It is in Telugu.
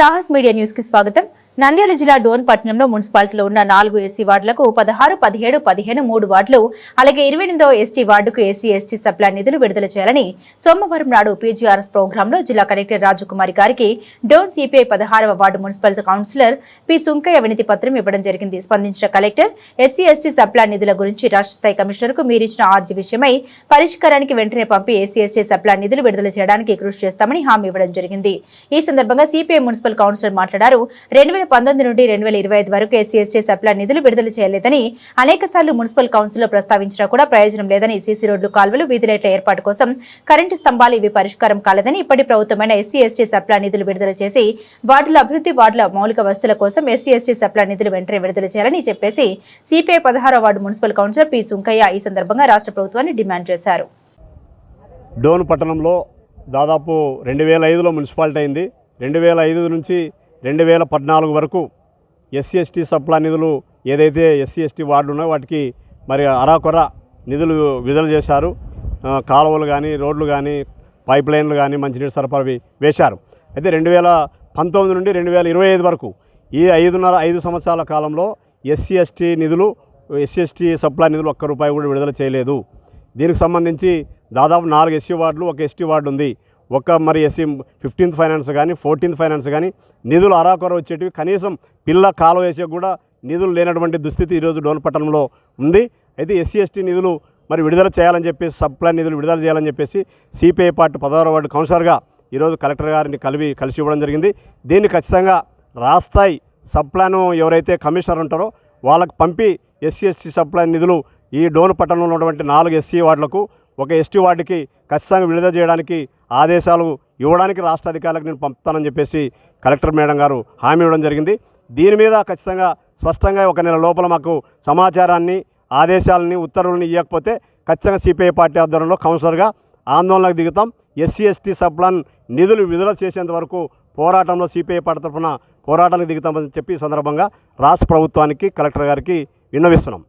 సాహస్ మీడియా న్యూస్కి స్వాగతం. నంద్యాల జిల్లా డోన్ పట్టణంలో మున్సిపాలిటీలో ఉన్న నాలుగు ఎస్సీ వార్డులకు పదహారు పదిహేడు పదిహేను మూడు వార్డులు అలాగే ఇరవై ఎనిమిదో ఎస్టీ వార్డుకు ఎస్సీ ఎస్టీ సప్లై నిధులు విడుదల చేయాలని సోమవారం నాడు పీజీఆర్ఎస్ ప్రోగ్రాంలో జిల్లా కలెక్టర్ రాజకుమారి గారికి డోన్ సిపిఐ పదహారవ ward municipal councillor P Sunkaiah వినతి పత్రం ఇవ్వడం జరిగింది. స్పందించిన కలెక్టర్ ఎస్సీ ఎస్టీ సప్లై నిధుల గురించి రాష్ట్ర స్థాయి కమిషనర్కు మీరిచ్చిన ఆర్జీ విషయమై పరిష్కారానికి వెంటనే పంపి ఎస్సీ ఎస్టీ సప్లై నిధులు విడుదల చేయడానికి కృషి చేస్తామని హామీ ఇవ్వడం జరిగింది. ఈ సందర్భంగా సిపిఐ మున్సిపల్ కౌన్సిలర్ మాట్లాడారు. రెండు వేల పంతొమ్మిది నుండి రెండు వేల ఇరవై ఐదు వరకు ఎస్సీ ఎస్టీ సప్లై నిధులు విడుదల చేయలేదని అనేక సార్లు మున్సిపల్ కౌన్సిల్లో ప్రస్తావించినా కూడా ప్రయోజనం లేదని సీసీ రోడ్లు కాల్వలు వీధిలైట్ల ఏర్పాటు కోసం కరెంటు స్తంభాలు ఇవి పరిష్కారం కాలేదని ఇప్పటి ప్రభుత్వమైన ఎస్సీ ఎస్టీ సప్లా నిధులు విడుదల చేసి వార్డుల అభివృద్ధి వార్డుల మౌలిక వసతుల కోసం ఎస్సీ ఎస్టీ సప్లై నిధులు వెంటనే విడుదల చేయాలని చెప్పేసి సిపిఐ పదహారో ward municipal councillor P Sunkaiah ఈ సందర్భంగా రాష్ట్ర ప్రభుత్వాన్ని డిమాండ్ చేశారు. డోన్ పట్టణంలో దాదాపు రెండు వేల ఐదులో మున్సిపాలిటీ అయింది. రెండు వేల ఐదు నుంచి రెండు వేల పద్నాలుగు వరకు ఎస్సీ ఎస్టీ సప్లా నిధులు ఏదైతే ఎస్సీ ఎస్టీ వార్డులు ఉన్నాయో వాటికి మరి అరాకొర నిధులు విడుదల చేశారు. కాలువలు కానీ రోడ్లు కానీ పైప్ లైన్లు కానీ మంచినీటి సరఫరా వేశారు. అయితే రెండు వేల పంతొమ్మిది నుండి రెండు వేల ఇరవై ఐదు వరకు ఈ ఐదున్నర ఐదు సంవత్సరాల కాలంలో ఎస్సీ ఎస్టీ నిధులు ఎస్సీ ఎస్టీ సప్లా నిధులు ఒక్క రూపాయి కూడా విడుదల చేయలేదు. దీనికి సంబంధించి దాదాపు నాలుగు ఎస్సీ వార్డులు ఒక ఎస్టీ వార్డు ఉంది. ఒక మరి ఎస్సీ ఫిఫ్టీన్త్ ఫైనాన్స్ కానీ ఫోర్టీన్త్ ఫైనాన్స్ కానీ నిధులు అరాకొర వచ్చేటివి. కనీసం పిల్ల కాలువ వేసే కూడా నిధులు లేనటువంటి దుస్థితి ఈరోజు డోన్ పట్టణంలో ఉంది. అయితే ఎస్సీ ఎస్టీ నిధులు మరి విడుదల చేయాలని చెప్పేసి సప్లై నిధులు విడుదల చేయాలని చెప్పేసి సిపిఐ పార్టీ పదహారవ వార్డు కౌన్సిలర్గా ఈరోజు కలెక్టర్ గారిని కలిపి కలిసి ఇవ్వడం జరిగింది. దీన్ని ఖచ్చితంగా రాస్తాయి సప్లాను ఎవరైతే కమిషనర్ ఉంటారో వాళ్ళకు పంపి ఎస్సీ ఎస్టీ సప్లై నిధులు ఈ డోన్ పట్టణంలో ఉన్నటువంటి నాలుగు ఎస్సీ వార్డులకు ఒక ఎస్టీ వార్డుకి ఖచ్చితంగా విడుదల చేయడానికి ఆదేశాలు ఇవ్వడానికి రాష్ట్ర అధికారులకు నేను పంపుతానని చెప్పేసి కలెక్టర్ మేడం గారు హామీ ఇవ్వడం జరిగింది. దీని మీద ఖచ్చితంగా స్పష్టంగా ఒక నెల లోపల మాకు సమాచారాన్ని ఆదేశాలని ఉత్తర్వులను ఇవ్వకపోతే ఖచ్చితంగా సిపిఐ పార్టీ ఆధ్వర్యంలో కౌన్సిలర్గా ఆందోళనకు దిగుతాం. ఎస్సీ ఎస్టీ సబ్లాన్ నిధులు విడుదల చేసేంత వరకు పోరాటంలో సిపిఐ పార్టీ తరఫున పోరాటానికి దిగుతామని చెప్పి సందర్భంగా రాష్ట్ర ప్రభుత్వానికి కలెక్టర్ గారికి విన్నవిస్తున్నాం.